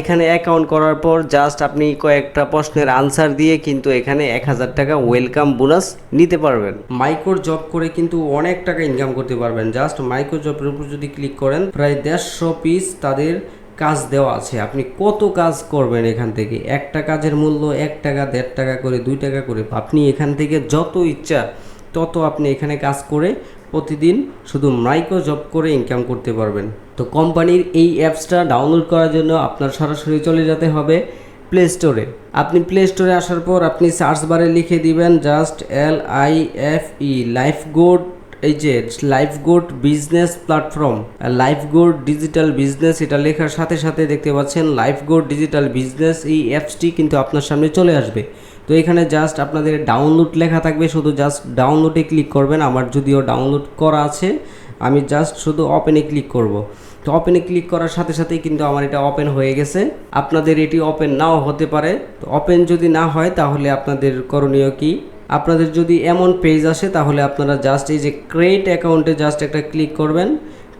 এখানে অ্যাকাউন্ট করার পর জাস্ট আপনি কয়েকটা প্রশ্নের আনসার দিয়ে কিন্তু এখানে এক হাজার টাকা ওয়েলকাম বোনাস নিতে পারবেন। মাইক্রো জব করে কিন্তু অনেক টাকা ইনকাম করতে পারবেন। জাস্ট মাইক্রো জবের উপর যদি ক্লিক করেন, প্রায় দেড়শো পিস তাদের কাজ দেওয়া আছে। আপনি কত কাজ করবেন এখান থেকে? একটা কাজের মূল্য এক টাকা, দেড় টাকা করে, দুই টাকা করে। আপনি এখান থেকে যত ইচ্ছা তত আপনি এখানে কাজ করে প্রতিদিন শুধু মাইক্রো জব করে ইনকাম করতে পারবেন। তো কোম্পানির এই অ্যাপসটা ডাউনলোড করার জন্য আপনার সরাসরি চলে যেতে হবে প্লে স্টোরে আপনি প্লে স্টোরে আসার পর আপনি সার্চ বারে লিখে দিবেন just L I F E life good এই যে life good business platform life good digital business এটা লেখার সাথে সাথে দেখতে পাচ্ছেন লাইফ গুড ডিজিটাল বিজনেস এই অ্যাপসটি কিন্তু আপনার সামনে চলে আসবে। তো এখানে জাস্ট আপনাদের ডাউনলোড লেখা থাকবে, শুধু জাস্ট ডাউনলোডে ক্লিক করবেন। আমার যদিও ডাউনলোড করা আছে, আমি জাস্ট শুধু ওপেনে ক্লিক করব। তো ওপেনে ক্লিক করার সাথে সাথেই কিন্তু আমার এটা ওপেন হয়ে গেছে। আপনাদের এটি ওপেন নাও হতে পারে। তো ওপেন যদি না হয়, তাহলে আপনাদের করণীয় কি? আপনাদের যদি এমন পেজ আসে, তাহলে আপনারা জাস্ট এই যে ক্রিয়েট অ্যাকাউন্টে জাস্ট একটা ক্লিক করবেন।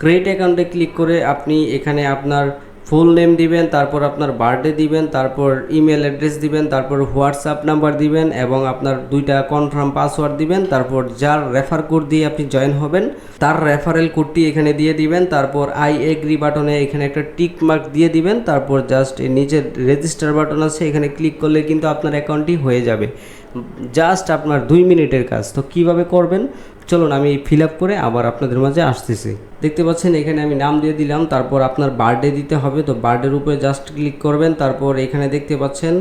ক্রিয়েট অ্যাকাউন্টে ক্লিক করে আপনি এখানে আপনার ফুল নেম দিবেন, তারপর আপনার বার্থডে দিবেন, তারপর ইমেল অ্যাড্রেস দিবেন, তারপর হোয়াটসঅ্যাপ নাম্বার দিবেন এবং আপনার দুইটা কনফার্ম পাসওয়ার্ড দিবেন, তারপর যার রেফার কোড দিয়ে আপনি জয়েন হবেন, তার রেফারেল কোডটি এখানে দিয়ে দিবেন, তারপর আই এগ্রি বাটনে এখানে একটা টিক মার্ক দিয়ে দিবেন, তারপর জাস্ট নিচের রেজিস্টার বাটন আছে, এখানে ক্লিক করলে কিন্তু আপনার অ্যাকাউন্টটি হয়ে যাবে। জাস্ট আপনার দুই মিনিটের কাজ। তো কীভাবে করবেন? চলুন, আমি ফিল আপ করে আবার আপনাদের মাঝে আসতেছি। দেখতে পাচ্ছেন, এখানে আমি নাম দিয়ে দিলাম, তারপর আপনার বার্থডে দিতে হবে। তো বার্থডের উপরে জাস্ট ক্লিক করবেন, তারপর এখানে দেখতে পাচ্ছেন,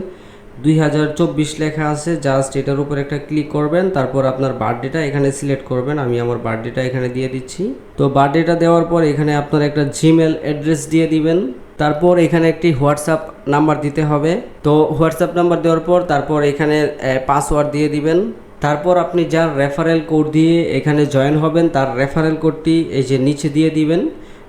দুই হাজার চব্বিশ লেখা আছে জাস্ট এটার উপর একটা ক্লিক করবেন, তারপর আপনার বার্থডেটা এখানে সিলেক্ট করবেন। আমি আমার বার্থডেটা এখানে দিয়ে দিচ্ছি। তো বার্থডেটা দেওয়ার পর এখানে আপনার একটা জিমেল অ্যাড্রেস দিয়ে দিবেন। তারপর এখানে একটি হোয়াটসঅ্যাপ নাম্বার দিতে হবে। তো হোয়াটসঅ্যাপ নাম্বার দেওয়ার পর তারপর এখানে পাসওয়ার্ড দিয়ে দিবেন। তারপর আপনি যার রেফারেল কোড দিয়ে এখানে জয়েন হবেন, তার রেফারেল কোডটি এই যে নিচে দিয়ে দিবেন।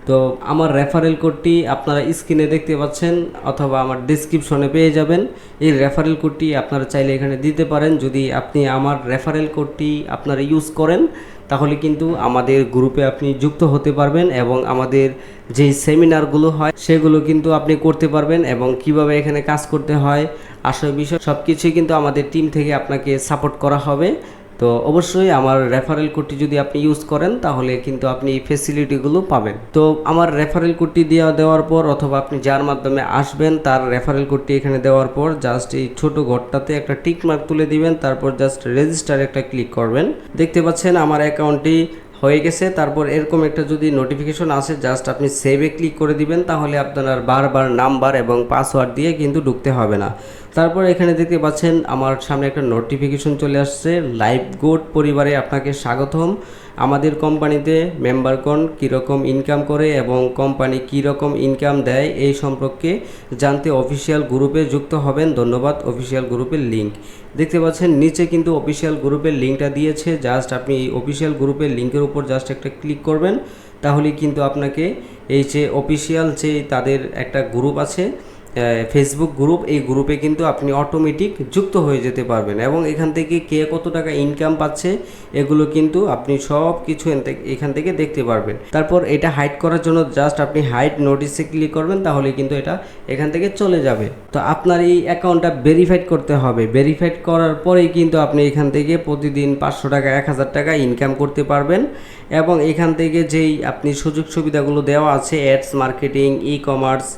তো আমার রেফারেল কোডটি আপনারা স্ক্রিনে দেখতে পাচ্ছেন অথবা আমার ডিসক্রিপশনে পেয়ে যাবেন। এই রেফারেল কোডটি আপনারা চাইলে এখানে দিতে পারেন। যদি আপনি আমার রেফারেল কোডটি আপনারা ইউজ করেন তাহলে কিন্তু আমাদের গ্রুপে আপনি যুক্ত হতে পারবেন এবং আমাদের যে সেমিনারগুলো হয়, সেগুলো কিন্তু আপনি করতে পারবেন এবং কীভাবে এখানে কাজ করতে হয়, আসল বিষয় সব কিছুই কিন্তু আমাদের টিম থেকে আপনাকে সাপোর্ট করা হবে। তো অবশ্যই আমার রেফারেল কোডটি যদি আপনি ইউজ করেন, তাহলে কিন্তু আপনি এই ফেসিলিটিগুলো পাবেন। তো আমার রেফারেল কোডটি দেওয়া, দেওয়ার পর অথবা আপনি যার মাধ্যমে আসবেন, তার রেফারেল কোডটি এখানে দেওয়ার পর জাস্ট এই ছোট ঘরটাতে একটা টিক মার্ক তুলে দিবেন, তারপর জাস্ট রেজিস্টার একটা ক্লিক করবেন। দেখতে পাচ্ছেন আমার অ্যাকাউন্টটি হয়ে গেছে। তারপর এরকম একটা যদি নোটিফিকেশন আসে জাস্ট আপনি সেভে ক্লিক করে দিবেন, তাহলে আপনার বারবার নাম্বার এবং পাসওয়ার্ড দিয়ে কিন্তু ঢুকতে হবে না। তারপর এখানে দেখতে পাচ্ছেন, আমার সামনে একটা নোটিফিকেশন চলে আসছে। লাইভ গোড পরিবারে আপনাকে স্বাগতম। আমাদের কোম্পানিতে মেম্বারগণ কীরকম ইনকাম করে এবং কোম্পানি কীরকম ইনকাম দেয় এই সম্পর্কে জানতে অফিসিয়াল গ্রুপে যুক্ত হবেন। ধন্যবাদ অফিসিয়াল গ্রুপের লিঙ্ক দেখতে পাচ্ছেন, নিচে কিন্তু অফিসিয়াল গ্রুপের লিঙ্কটা দিয়েছে। জাস্ট আপনি এই অফিসিয়াল গ্রুপের লিঙ্কের উপর জাস্ট একটা ক্লিক করবেন। তাহলে কিন্তু আপনাকে এই যে অফিসিয়াল যে তাদের একটা গ্রুপ আছে ফেসবুক গ্রুপ এই গ্রুপে কিন্তু আপনি অটোমেটিক যুক্ত হয়ে যেতে পারবেন এবং এখান থেকে কে কত টাকা ইনকাম পাচ্ছে, এগুলো কিন্তু আপনি সব কিছু এখান থেকে দেখতে পারবেন। তারপর এটা হাইড করার জন্য জাস্ট আপনি হাইড নোটিসে ক্লিক করবেন, তাহলে কিন্তু এটা এখান থেকে চলে যাবে। তো আপনার এই অ্যাকাউন্টটা ভেরিফাইড করতে হবে। ভেরিফাইড করার পরেই কিন্তু আপনি এখান থেকে প্রতিদিন পাঁচশো টাকা, এক হাজার টাকা ইনকাম করতে পারবেন এবং এখান থেকে যেই আপনি সুযোগ সুবিধাগুলো দেওয়া আছে ads marketing E commerce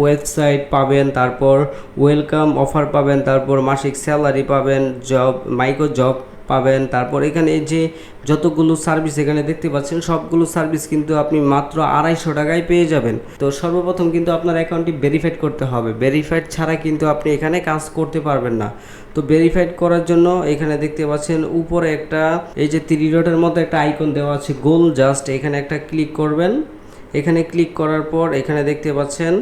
website পাবেন, তারপর ওয়েলকাম অফার পাবেন, তারপর মাসিক স্যালারি পাবেন জব মাইক্রো জব পাবেন, তারপর এখানে যে যতগুলো সার্ভিস এখানে দেখতে পাচ্ছেন, সবগুলো সার্ভিস কিন্তু আপনি মাত্র আড়াইশো টাকায় পেয়ে যাবেন। তো সর্বপ্রথম কিন্তু আপনার অ্যাকাউন্টটি ভেরিফাইড করতে হবে। ভেরিফাইড ছাড়া কিন্তু আপনি এখানে কাজ করতে পারবেন না। তো ভেরিফাইড করার জন্য এখানে দেখতে পাচ্ছেন, উপরে একটা, এই যে ডটের মতো একটা আইকন দেওয়া আছে গোল জাস্ট এখানে একটা ক্লিক করবেন। এখানে ক্লিক করার পর এখানে দেখতে পাচ্ছেন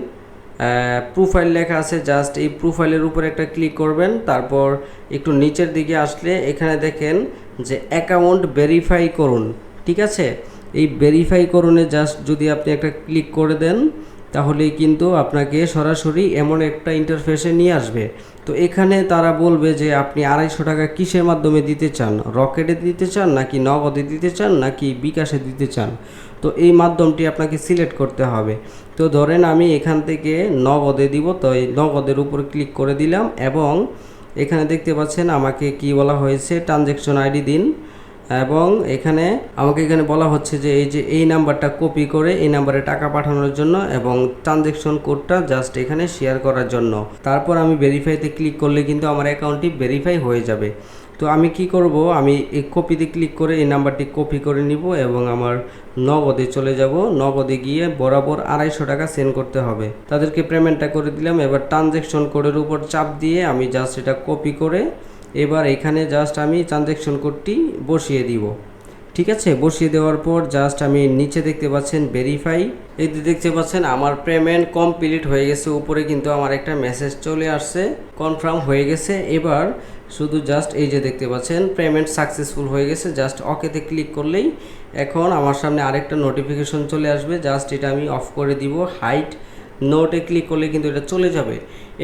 প্রোফাইল লেখা আছে জাস্ট এই প্রোফাইলের উপর একটা ক্লিক করবেন, তারপর একটু নিচের দিকে আসলে এখানে দেখেন যে অ্যাকাউন্ট ভেরিফাই করুন, ঠিক আছে? এই ভেরিফাই করুনে জাস্ট যদি আপনি একটা ক্লিক করে দেন, তাহলেই কিন্তু আপনাকে সরাসরি এমন একটা ইন্টারফেসে নিয়ে আসবে। তো এখানে তারা বলবে যে আপনি আড়াইশো টাকা কিসের মাধ্যমে দিতে চান? রকেটে দিতে চান নাকি নগদে দিতে চান নাকি বিকাশে দিতে চান? তো এই মাধ্যমটি আপনাকে সিলেক্ট করতে হবে। তো ধরেন আমি এখান থেকে নগদে দিব, তো এই নগদের উপর ক্লিক করে দিলাম এবং এখানে দেখতে পাচ্ছেন আমাকে কি বলা হয়েছে? ট্রানজ্যাকশন আইডি দিন এবং এখানে আমাকে এখানে বলা হচ্ছে যে এই যে এই নাম্বারটা কপি করে এই নাম্বারে টাকা পাঠানোর জন্য এবং ট্রানজ্যাকশন কোডটা জাস্ট এখানে শেয়ার করার জন্য। তারপর আমি ভেরিফাইতে ক্লিক করলে কিন্তু আমার অ্যাকাউন্টটি ভেরিফাই হয়ে যাবে। তো আমি কি করব? আমি এই কপিতে ক্লিক করে এই নাম্বারটি কপি করে নিব এবং আমার নগদে চলে যাব। নগদে গিয়ে বরাবর আড়াইশো টাকা সেন্ড করতে হবে। তাদেরকে পেমেন্টটা করে দিলাম। এবার ট্রানজ্যাকশন কোডের উপর চাপ দিয়ে আমি জাস্ট এটা কপি করে এবার এখানে জাস্ট আমি ট্রানজ্যাকশন কোডটি বসিয়ে দিব। ঠিক আছে? বসিয়ে দেওয়ার পর জাস্ট আমি নিচে দেখতে পাচ্ছেন ভেরিফাই এই দেখতে পাচ্ছেন আমার পেমেন্ট কমপ্লিট হয়ে গেছে। উপরে কিন্তু আমার একটা মেসেজ চলে আসছে। কনফার্ম হয়ে গেছে। এবার শুধু জাস্ট এই যে দেখতে পাচ্ছেন পেমেন্ট সাকসেসফুল হয়ে গেছে জাস্ট ওকেতে ক্লিক করলেই এখন আমার সামনে আরেকটা নোটিফিকেশন চলে আসবে জাস্ট এটা আমি অফ করে দিব হাইট নোটে ক্লিক করলে কিন্তু এটা চলে যাবে।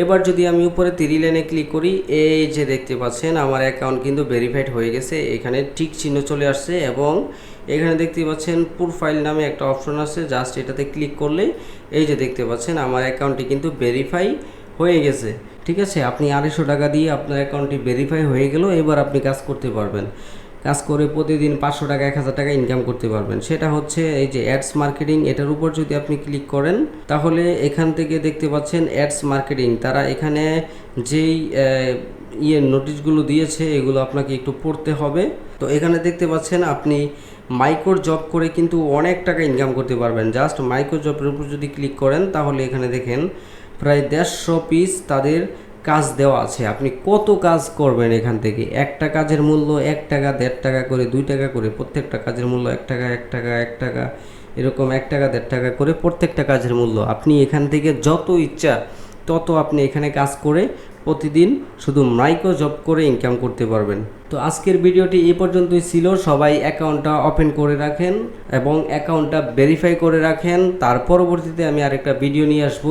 এবার যদি আমি উপরে তিরি লাইনে ক্লিক করি, এই যে দেখতে পাচ্ছেন, আমার অ্যাকাউন্ট কিন্তু ভেরিফাইড হয়ে গেছে, এখানে ঠিক চিহ্ন চলে আসছে এবং এখানে দেখতে পাচ্ছেন প্রোফাইল নামে একটা অপশন আছে জাস্ট এটাতে ক্লিক করলে এই যে দেখতে পাচ্ছেন, আমার অ্যাকাউন্টটি কিন্তু ভেরিফাই হয়ে গেছে। ঠিক আছে? আপনি আড়াইশো টাকা দিয়ে আপনার অ্যাকাউন্টটি ভেরিফাই হয়ে গেল, এবার আপনি কাজ করতে পারবেন। কাজ করে প্রতিদিন পাঁচশো টাকা, এক হাজার টাকা ইনকাম করতে পারবেন। সেটা হচ্ছে এই যে অ্যাডস মার্কেটিং এটার উপর যদি আপনি ক্লিক করেন, তাহলে এখান থেকে দেখতে পাচ্ছেন অ্যাডস মার্কেটিং তারা এখানে যেই ইয়ে নোটিশগুলো দিয়েছে, এগুলো আপনাকে একটু পড়তে হবে। তো এখানে দেখতে পাচ্ছেন আপনি মাইক্রো জব করে কিন্তু অনেক টাকা ইনকাম করতে পারবেন। জাস্ট মাইক্রো জবের উপর যদি ক্লিক করেন, তাহলে এখানে দেখেন প্রায় দেড়শো পিস তাদের কাজ দেওয়া আছে। আপনি কত কাজ করবেন এখান থেকে? একটা কাজের মূল্য এক টাকা, দেড় টাকা করে, দুই টাকা করে, প্রত্যেকটা কাজের মূল্য এক টাকা এক টাকা এক টাকা, এরকম এক টাকা, দেড় টাকা করে প্রত্যেকটা কাজের মূল্য। আপনি এখান থেকে যত ইচ্ছা তত আপনি এখানে কাজ করে প্রতিদিন শুধু মাইক্রো জব করে ইনকাম করতে পারবেন। তো আজকের ভিডিওটি এ পর্যন্তই ছিল। সবাই অ্যাকাউন্টটা ওপেন করে রাখেন এবং অ্যাকাউন্টটা ভেরিফাই করে রাখেন। তার পরবর্তীতে আমি আরেকটা ভিডিও নিয়ে আসব।